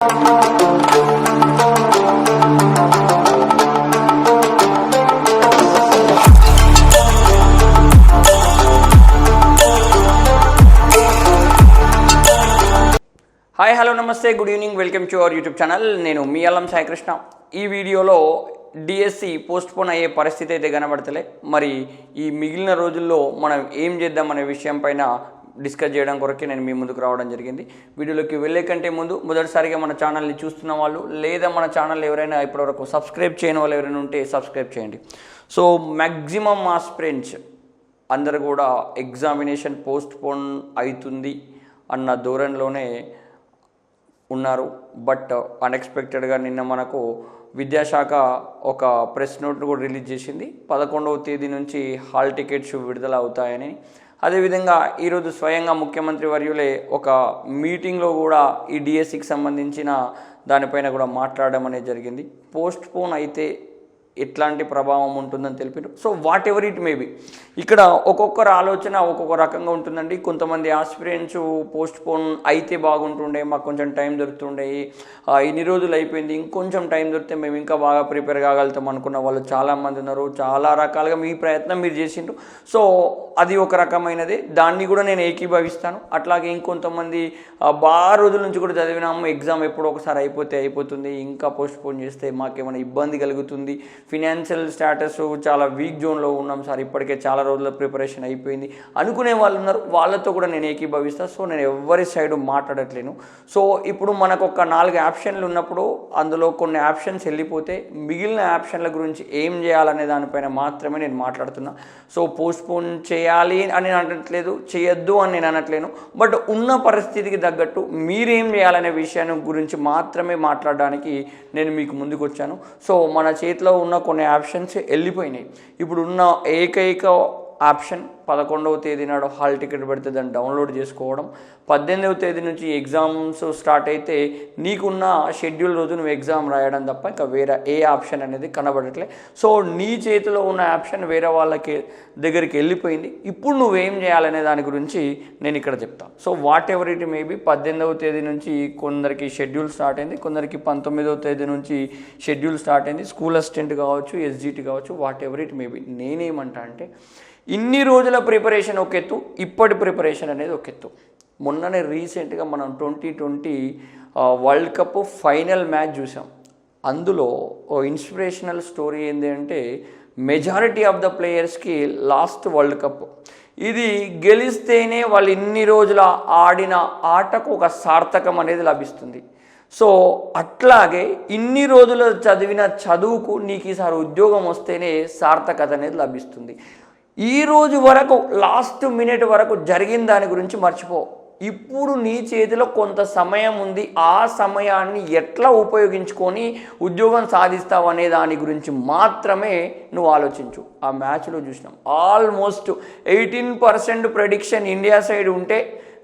Hi hello నమస్తే good evening welcome to our YouTube channel నేను మీ అల్లం సాయికృష్ణ. ఈ వీడియోలో డిఎస్సి పోస్ట్పోన్ అయ్యే పరిస్థితి అయితే కనబడతలే. మరి ఈ మిగిలిన రోజుల్లో మనం ఏం చేద్దాం అనే విషయం పైన డిస్కస్ చేయడం కొరకే నేను మీ ముందుకు రావడం జరిగింది. వీడియోలోకి వెళ్ళే కంటే ముందు మొదటిసారిగా మన ఛానల్ని చూస్తున్న వాళ్ళు లేదా మన ఛానల్ ఎవరైనా ఇప్పటివరకు సబ్స్క్రైబ్ చేయని వాళ్ళు ఎవరైనా ఉంటే సబ్స్క్రైబ్ చేయండి. సో మ్యాక్సిమం ఆస్పిరెంట్స్ అందరు కూడా ఎగ్జామినేషన్ పోస్ట్ పోన్ అవుతుంది అన్న ధోరణిలోనే ఉన్నారు. బట్ అన్ఎక్స్పెక్టెడ్గా నిన్న మనకు విద్యాశాఖ ఒక ప్రెస్ నోట్ కూడా రిలీజ్ చేసింది. పదకొండవ తేదీ నుంచి హాల్ టికెట్స్ విడుదల అవుతాయని అదేవిధంగా ఈరోజు స్వయంగా ముఖ్యమంత్రి వర్యులే ఒక మీటింగ్లో కూడా ఈ డిఎస్సికి సంబంధించిన దానిపైన కూడా మాట్లాడడం అనేది జరిగింది. పోస్ట్ పోన్ అయితే ఎట్లాంటి ప్రభావం ఉంటుందని తెలిపారు so whatever it may be ఇక్కడ ఒక్కొక్కరు ఆలోచన ఒక్కొక్క రకంగా ఉంటుందండి. కొంతమంది ఆస్పిరెంట్స్ పోస్ట్ పోన్ అయితే బాగుంటుండే మాకు కొంచెం టైం దొరుకుతుండే. ఇన్ని రోజులు అయిపోయింది ఇంకొంచెం టైం దొరికితే మేము ఇంకా బాగా ప్రిపేర్ కాగలుగుతాం అనుకున్న వాళ్ళు చాలామంది ఉన్నారు. చాలా రకాలుగా మీ ప్రయత్నం మీరు చేసిండ్రు. సో అది ఒక రకమైనది. దాన్ని కూడా నేను ఏకీభవిస్తాను. అట్లాగే ఇంకొంతమంది బాగా రోజుల నుంచి కూడా చదివినాము ఎగ్జామ్ ఎప్పుడో ఒకసారి అయిపోతే అయిపోతుంది. ఇంకా పోస్ట్ పోన్ చేస్తే మాకేమైనా ఇబ్బంది కలుగుతుంది. ఫినాన్షియల్ స్టేటస్ చాలా వీక్ జోన్లో ఉన్నాం సార్. ఇప్పటికే చాలా రోజుల ప్రిపరేషన్ అయిపోయింది. అనుకునే వాళ్ళు ఉన్నారు. వాళ్ళతో కూడా నేను ఏకీభవిస్తాను సో నేను ఎవరి సైడ్ మాట్లాడట్లేను. సో ఇప్పుడు మనకు ఒక నాలుగు ఆప్షన్లు ఉన్నప్పుడు అందులో కొన్ని ఆప్షన్స్ వెళ్ళిపోతే మిగిలిన ఆప్షన్ల గురించి ఏం చేయాలనే దానిపైన మాత్రమే నేను మాట్లాడుతున్నా. సో పోస్ట్పోన్ చేయాలి అని నేను అనట్లేదు. చేయొద్దు అని నేను అనట్లేను. బట్ ఉన్న పరిస్థితికి తగ్గట్టు మీరేం చేయాలనే విషయాన్ని గురించి మాత్రమే మాట్లాడడానికి నేను మీకు ముందుకు వచ్చాను సో మన చేతిలో ఉన్న కొన్ని ఆప్షన్స్ వెళ్ళిపోయినాయి ఇప్పుడు ఉన్న ఏకైక ఆప్షన్ పదకొండవ తేదీ నాడు హాల్ టికెట్ పెడితే దాన్ని డౌన్లోడ్ చేసుకోవడం. పద్దెనిమిదవ తేదీ నుంచి ఎగ్జామ్స్ స్టార్ట్ అయితే నీకున్న షెడ్యూల్ రోజు నువ్వు ఎగ్జామ్ రాయడం తప్ప ఇంకా వేరే ఏ ఆప్షన్ అనేది కనబడట్లే. సో నీ చేతిలో ఉన్న ఆప్షన్ వేరే వాళ్ళకి దగ్గరికి వెళ్ళిపోయింది. ఇప్పుడు నువ్వేం చేయాలనే దాని గురించి నేను ఇక్కడ చెప్తాను so whatever it may be పద్దెనిమిదవ తేదీ నుంచి కొందరికి షెడ్యూల్ స్టార్ట్ అయింది కొందరికి పంతొమ్మిదవ తేదీ నుంచి షెడ్యూల్ స్టార్ట్ అయింది. స్కూల్ అసిస్టెంట్ కావచ్చు ఎస్జిటి కావచ్చు వాట్ ఎవర్ ఇట్ మేబీ నేనేమంటా అంటే ఇన్ని రోజుల ప్రిపరేషన్ ఒక ఎత్తు ఇప్పటి ప్రిపరేషన్ అనేది ఒక ఎత్తు. మొన్ననే రీసెంట్గా మనం twenty twenty world cup final match చూసాం. అందులో ఓ ఇన్స్పిరేషనల్ స్టోరీ ఏంటి అంటే మెజారిటీ ఆఫ్ ద ప్లేయర్స్కి లాస్ట్ వరల్డ్ కప్. ఇది గెలిస్తేనే వాళ్ళు ఇన్ని రోజుల ఆడిన ఆటకు ఒక సార్థకం అనేది లభిస్తుంది. సో అట్లాగే ఇన్ని రోజులు చదివిన చదువుకు నీకు ఈసారి ఉద్యోగం వస్తేనే సార్థకత అనేది లభిస్తుంది. ఈ రోజు వరకు లాస్ట్ మినిట్ వరకు జరిగిన దాని గురించి మర్చిపో. ఇప్పుడు నీ చేతిలో కొంత సమయం ఉంది. ఆ సమయాన్ని ఎట్లా ఉపయోగించుకొని ఉద్యోగం సాధిస్తావు అనే దాని గురించి మాత్రమే నువ్వు ఆలోచించు. ఆ మ్యాచ్లో చూసినాం. Almost eighteen percent prediction India side ఉంటే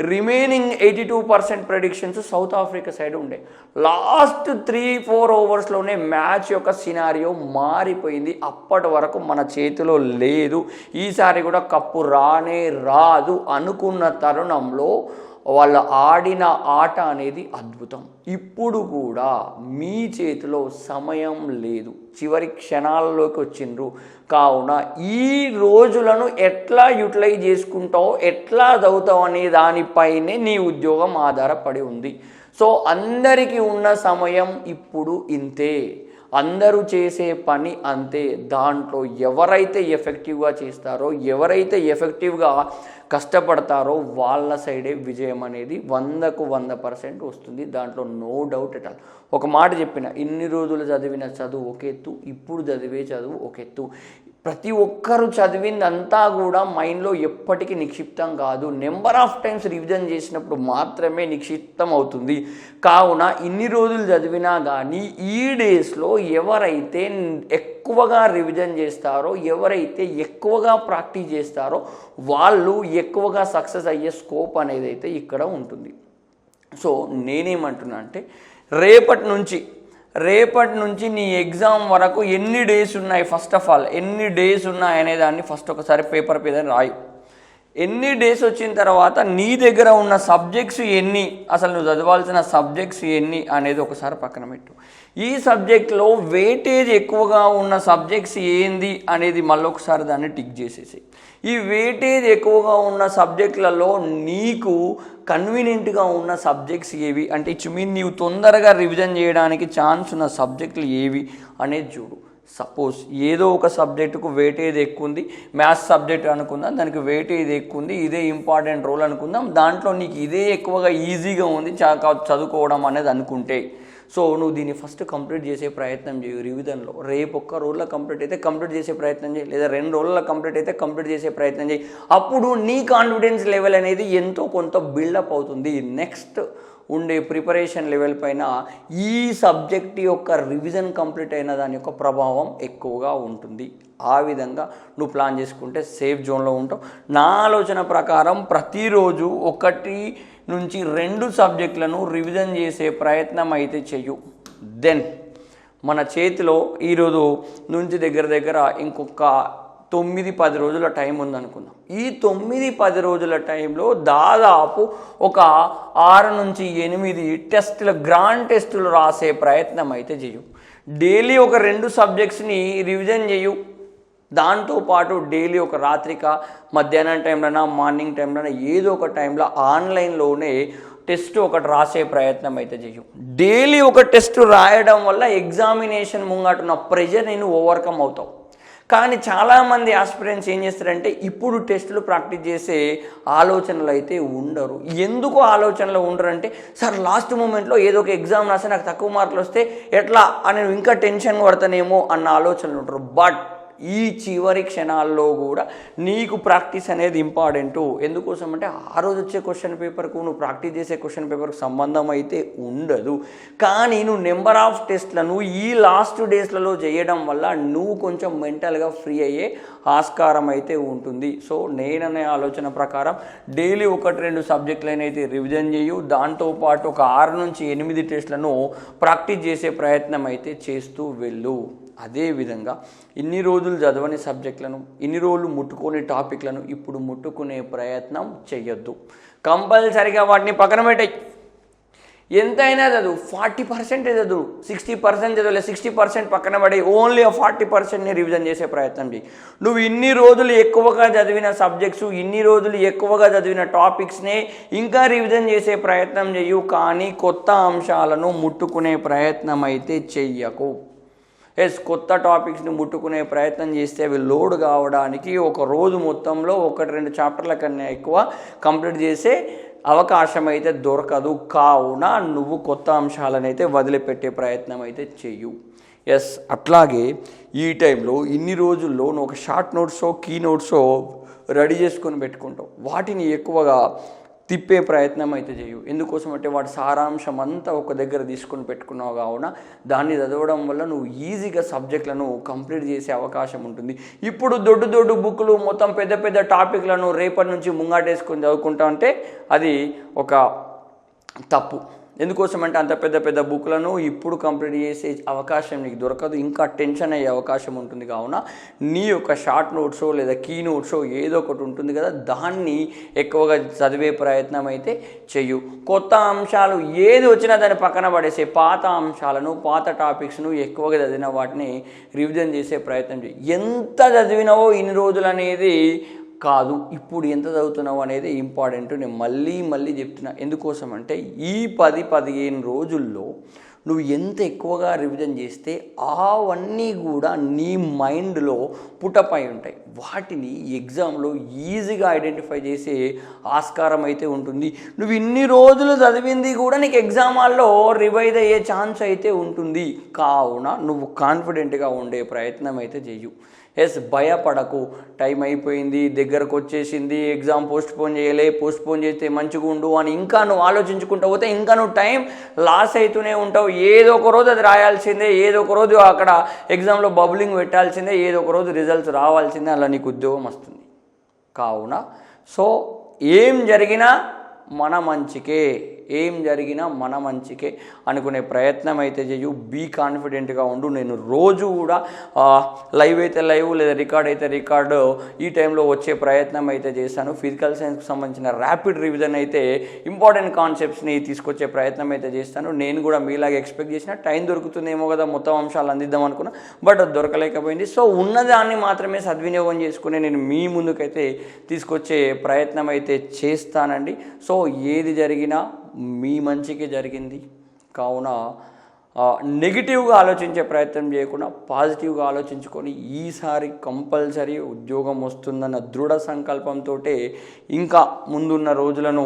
remaining eighty two percent predictions South Africa side ఉండే లాస్ట్ త్రీ ఫోర్ ఓవర్స్లోనే మ్యాచ్ యొక్క సినారియో మారిపోయింది. అప్పటి వరకు మన చేతిలో లేదు. ఈసారి కూడా కప్పు రానే రాదు అనుకున్న తరుణంలో వాళ్ళు ఆడిన ఆట అనేది అద్భుతం. ఇప్పుడు కూడా మీ చేతిలో సమయం లేదు. చివరి క్షణాల్లోకి వచ్చిండ్రు. కావున ఈ రోజులను ఎట్లా యూటిలైజ్ చేసుకుంటావు ఎట్లా చదువుతావు అనే దానిపైనే నీ ఉద్యోగం ఆధారపడి ఉంది. సో అందరికీ ఉన్న సమయం ఇప్పుడు ఇంతే. అందరూ చేసే పని అంతే. దాంట్లో ఎవరైతే ఎఫెక్టివ్గా చేస్తారో ఎవరైతే ఎఫెక్టివ్గా కష్టపడతారో వాళ్ళ సైడే విజయం అనేది వందకు వంద పర్సెంట్ వస్తుంది. దాంట్లో నో డౌట్ ఎట్ ఆల్ ఒక మాట చెప్పిన ఇన్ని రోజులు చదివిన చదువు ఒక ఎత్తు ఇప్పుడు చదివే చదువు ఒక ఎత్తు. ప్రతి ఒక్కరు చదివిందంతా కూడా మైండ్లో ఎప్పటికీ నిక్షిప్తం కాదు. నెంబర్ ఆఫ్ టైమ్స్ రివిజన్ చేసినప్పుడు మాత్రమే నిక్షిప్తం అవుతుంది. కావున ఇన్ని రోజులు చదివినా కానీ ఈ డేస్లో ఎవరైతే ఎక్కువగా రివిజన్ చేస్తారో ఎవరైతే ఎక్కువగా ప్రాక్టీస్ చేస్తారో వాళ్ళు ఎక్కువగా సక్సెస్ అయ్యే స్కోప్ అనేది అయితే ఇక్కడ ఉంటుంది. సో నేనేమంటున్నా అంటే రేపటి నుంచి రేపటి నుంచి నీ ఎగ్జామ్ వరకు ఎన్ని డేస్ ఉన్నాయి ఫస్ట్ ఆఫ్ ఆల్ ఎన్ని డేస్ ఉన్నాయి అనే దాన్ని ఫస్ట్ ఒకసారి పేపర్ మీద రాయి. ఎన్ని డేస్ వచ్చిన తర్వాత నీ దగ్గర ఉన్న సబ్జెక్ట్స్ ఎన్ని అసలు నువ్వు చదవాల్సిన సబ్జెక్ట్స్ ఎన్ని అనేది ఒకసారి పక్కన పెట్టు. ఈ సబ్జెక్ట్లో వెయిటేజ్ ఎక్కువగా ఉన్న సబ్జెక్ట్స్ ఏంది అనేది మళ్ళొకసారి దాన్ని టిక్ చేసేసి ఈ వెయిటేజ్ ఎక్కువగా ఉన్న సబ్జెక్టులలో నీకు కన్వీనియంట్గా ఉన్న సబ్జెక్ట్స్ ఏవి? అంటే ఇచ్చు మీన్ నీవు తొందరగా రివిజన్ చేయడానికి ఛాన్స్ ఉన్న సబ్జెక్టులు ఏవి అనేది చూడు. సపోజ్ ఏదో ఒక సబ్జెక్టుకు వెయిటేజ్ ఎక్కువ ఉంది మ్యాథ్స్ సబ్జెక్ట్ అనుకుందాం దానికి వెయిటేజ్ ఎక్కువ ఉంది ఇదే ఇంపార్టెంట్ రోల్ అనుకుందాం దాంట్లో నీకు ఇదే ఎక్కువగా ఈజీగా ఉంది చదువుకోవడం అనేది అనుకుంటే. సో నువ్వు దీన్ని ఫస్ట్ కంప్లీట్ చేసే ప్రయత్నం చేయు రివిజన్లో. రేపు ఒక్క రోజులో కంప్లీట్ అయితే కంప్లీట్ చేసే ప్రయత్నం చేయి లేదా రెండు రోజుల్లో కంప్లీట్ అయితే కంప్లీట్ చేసే ప్రయత్నం చేయి. అప్పుడు నీ కాన్ఫిడెన్స్ లెవెల్ అనేది ఎంతో కొంత బిల్డప్ అవుతుంది. నెక్స్ట్ ఉండే ప్రిపరేషన్ లెవెల్ పైన ఈ సబ్జెక్ట్ యొక్క రివిజన్ కంప్లీట్ అయిన దాని యొక్క ప్రభావం ఎక్కువగా ఉంటుంది. ఆ విధంగా నువ్వు ప్లాన్ చేసుకుంటే సేఫ్ జోన్లో ఉంటావు. నా ఆలోచన ప్రకారం ప్రతిరోజు ఒకటి నుంచి రెండు సబ్జెక్టులను రివిజన్ చేసే ప్రయత్నం అయితే చెయ్యు. దెన్ మన చేతిలో ఈరోజు నుంచి దగ్గర దగ్గర ఇంకొక తొమ్మిది పది రోజుల టైం ఉందనుకుందాం. ఈ తొమ్మిది పది రోజుల టైంలో దాదాపు ఒక ఆరు నుంచి ఎనిమిది టెస్టుల గ్రాండ్ టెస్టులు రాసే ప్రయత్నం అయితే చేయు డైలీ ఒక రెండు సబ్జెక్ట్స్ని రివిజన్ చేయు దాంతోపాటు డైలీ ఒక రాత్రిక మధ్యాహ్నం టైంలోనా మార్నింగ్ టైంలోనా ఏదో ఒక టైంలో ఆన్లైన్లోనే టెస్ట్ ఒకటి రాసే ప్రయత్నం అయితే చేయు డైలీ ఒక టెస్ట్ రాయడం వల్ల ఎగ్జామినేషన్ ముంగటున్న ప్రెషర్ నేను ఓవర్కమ్ అవుతావు. కానీ చాలామంది ఆస్పిరెంట్స్ ఏం చేస్తారంటే ఇప్పుడు టెస్టులు ప్రాక్టీస్ చేసే ఆలోచనలు అయితే ఉండరు. ఎందుకు ఆలోచనలు ఉండరు అంటే సార్ లాస్ట్ మూమెంట్లో ఏదో ఒక ఎగ్జామ్ రాస్తే నాకు తక్కువ మార్కులు వస్తే ఎట్లా? అని ఇంకా టెన్షన్ పడతానేమో అన్న ఆలోచనలు ఉంటారు. బట్ ఈ చివరి క్షణాల్లో కూడా నీకు ప్రాక్టీస్ అనేది ఇంపార్టెంట్. ఎందుకోసం అంటే ఆ రోజు వచ్చే క్వశ్చన్ పేపర్కు నువ్వు ప్రాక్టీస్ చేసే క్వశ్చన్ పేపర్కు సంబంధం అయితే ఉండదు. కానీ నువ్వు నెంబర్ ఆఫ్ టెస్ట్లను ఈ లాస్ట్ డేస్లలో చేయడం వల్ల నువ్వు కొంచెం మెంటల్గా ఫ్రీ అయ్యే ఆస్కారం అయితే ఉంటుంది. సో నేననే ఆలోచన ప్రకారం డైలీ ఒకటి రెండు సబ్జెక్టులను అయితే రివిజన్ చేయు దాంతోపాటు ఒక ఆరు నుంచి ఎనిమిది టెస్ట్లను ప్రాక్టీస్ చేసే ప్రయత్నం అయితే చేస్తూ వెళ్ళు. అదేవిధంగా ఇన్ని రోజులు చదవని సబ్జెక్టులను ఇన్ని రోజులు ముట్టుకునే టాపిక్లను ఇప్పుడు ముట్టుకునే ప్రయత్నం చేయొద్దు కంపల్సరిగా వాటిని పక్కన పెట్టాయి. ఎంతైనా చదువు ఫార్టీ పర్సెంట్ చదువు సిక్స్టీ పర్సెంట్ చదువులే సిక్స్టీ పర్సెంట్ పక్కన పడి ఓన్లీ ఆ ఫార్టీ పర్సెంట్ని రివిజన్ చేసే ప్రయత్నం చేయి నువ్వు ఇన్ని రోజులు ఎక్కువగా చదివిన సబ్జెక్ట్స్ ఇన్ని రోజులు ఎక్కువగా చదివిన టాపిక్స్నే ఇంకా రివిజన్ చేసే ప్రయత్నం చేయు కానీ కొత్త అంశాలను ముట్టుకునే ప్రయత్నం అయితే చెయ్యకు. ఎస్ కొత్త టాపిక్స్ని ముట్టుకునే ప్రయత్నం చేస్తే అవి లోడ్ కావడానికి ఒక రోజు మొత్తంలో ఒకటి రెండు చాప్టర్ల కన్నా ఎక్కువ కంప్లీట్ చేసే అవకాశం అయితే దొరకదు. కావున నువ్వు కొత్త అంశాలను అయితే వదిలిపెట్టే ప్రయత్నం అయితే చెయ్యు. ఎస్ అట్లాగే ఈ టైంలో ఇన్ని రోజుల్లో నువ్వు ఒక షార్ట్ నోట్సో కీ నోట్సో రెడీ చేసుకొని పెట్టుకుంటావు. వాటిని ఎక్కువగా తిప్పే ప్రయత్నం అయితే చేయు. ఎందుకోసం అంటే వాటి సారాంశం అంతా ఒక దగ్గర తీసుకొని పెట్టుకున్నావు కావున దాన్ని చదవడం వల్ల నువ్వు ఈజీగా సబ్జెక్టులను కంప్లీట్ చేసే అవకాశం ఉంటుంది. ఇప్పుడు దొడ్డు దొడ్డు బుక్లు మొత్తం పెద్ద పెద్ద టాపిక్లను రేపటి నుంచి ముంగాటేసుకొని చదువుకుంటా అంటే అది ఒక తప్పు. ఎందుకోసం అంటే అంత పెద్ద పెద్ద బుక్లను ఇప్పుడు కంప్లీట్ చేసే అవకాశం నీకు దొరకదు. ఇంకా టెన్షన్ అయ్యే అవకాశం ఉంటుంది. కావున నీ యొక్క షార్ట్ నోట్సో లేదా కీ నోట్సో ఏదో ఒకటి ఉంటుంది కదా దాన్ని ఎక్కువగా చదివే ప్రయత్నం అయితే చెయ్యు. కొత్త అంశాలు ఏది వచ్చినా దాన్ని పక్కన పడేసే పాత అంశాలను పాత టాపిక్స్ను ఎక్కువగా చదివిన వాటిని రివిజన్ చేసే ప్రయత్నం చేయి ఎంత చదివినావో ఇన్ని రోజులు అనేది కాదు ఇప్పుడు ఎంత చదువుతున్నావు అనేది ఇంపార్టెంట్ నేను మళ్ళీ మళ్ళీ చెప్తున్నా. ఎందుకోసం అంటే ఈ పది పదిహేను రోజుల్లో నువ్వు ఎంత ఎక్కువగా రివిజన్ చేస్తే అవన్నీ కూడా నీ మైండ్లో పుటప్ అయి ఉంటాయి. వాటిని ఎగ్జామ్లో ఈజీగా ఐడెంటిఫై చేసే ఆస్కారం అయితే ఉంటుంది. నువ్వు ఇన్ని రోజులు చదివింది కూడా నీకు ఎగ్జామ్ హాల్లో రివైజ్ అయ్యే ఛాన్స్ అయితే ఉంటుంది. కావున నువ్వు కాన్ఫిడెంట్గా ఉండే ప్రయత్నం అయితే చేయు ఎస్ భయపడకు. టైం అయిపోయింది దగ్గరకు వచ్చేసింది ఎగ్జామ్ పోస్ట్ పోన్ చేయలే పోస్ట్ పోన్ చేస్తే మంచిగా ఉండు అని ఇంకా నువ్వు ఆలోచించుకుంటూ పోతే ఇంకా నువ్వు టైం లాస్ అవుతూనే ఉంటావు. ఏదో ఒక రోజు అది రాయాల్సిందే ఏదో ఒక రోజు అక్కడ ఎగ్జామ్లో బబులింగ్ పెట్టాల్సిందే ఏదో ఒక రోజు రిజల్ట్స్ రావాల్సిందే అలా నీకు ఉద్యోగం వస్తుంది. కావున సో ఏం జరిగినా మన మంచికే. ఏం జరిగినా మన మంచికే అనుకునే ప్రయత్నం అయితే చేయు బీ కాన్ఫిడెంట్గా ఉండు. నేను రోజు కూడా లైవ్ అయితే లైవ్ లేదా రికార్డ్ అయితే రికార్డు ఈ టైంలో వచ్చే ప్రయత్నం అయితే చేశాను ఫిజికల్ సైన్స్కి సంబంధించిన ర్యాపిడ్ రివిజన్ అయితే ఇంపార్టెంట్ కాన్సెప్ట్స్ని తీసుకొచ్చే ప్రయత్నం అయితే చేస్తాను. నేను కూడా మీలాగే ఎక్స్పెక్ట్ చేసిన టైం దొరుకుతుందేమో కదా మొత్తం అంశాలు అందిద్దాం అనుకున్నా బట్ దొరకలేకపోయింది. సో ఉన్నదాన్ని మాత్రమే సద్వినియోగం చేసుకుని నేను మీ ముందుకైతే తీసుకొచ్చే ప్రయత్నం అయితే చేస్తానండి. సో ఏది జరిగినా మీ మంచికి జరిగింది. కావున నెగిటివ్గా ఆలోచించే ప్రయత్నం చేయకుండా పాజిటివ్గా ఆలోచించుకొని ఈసారి కంపల్సరీ ఉద్యోగం వస్తుందన్న దృఢ సంకల్పంతో ఇంకా ముందున్న రోజులను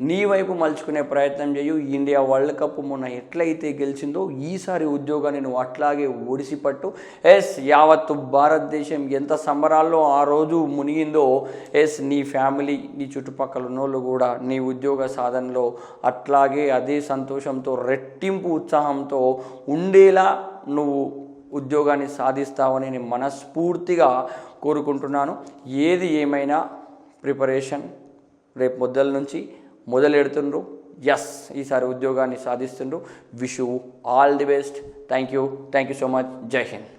నీ వైపు మలుచుకునే ప్రయత్నం చేయు. ఇండియా వరల్డ్ కప్ మొన్న ఎట్లయితే గెలిచిందో ఈసారి ఉద్యోగాన్ని నువ్వు అట్లాగే ఒడిసిపట్టు. ఎస్ యావత్తు భారతదేశం ఎంత సంబరాల్లో ఆ రోజు మునిగిందో ఎస్ నీ ఫ్యామిలీ నీ చుట్టుపక్కల ఉన్నోళ్ళు కూడా నీ ఉద్యోగ సాధనలో అట్లాగే అదే సంతోషంతో రెట్టింపు ఉత్సాహంతో ఉండేలా నువ్వు ఉద్యోగాన్ని సాధిస్తావని నేను మనస్ఫూర్తిగా కోరుకుంటున్నాను. ఏది ఏమైనా ప్రిపరేషన్ రేపు మొదల నుంచి మొదలెడుతుండ్రు. ఎస్ ఈసారి ఉద్యోగాన్ని సాధిస్తుండ్రు. Wish all the best thank you thank you so much జై హింద్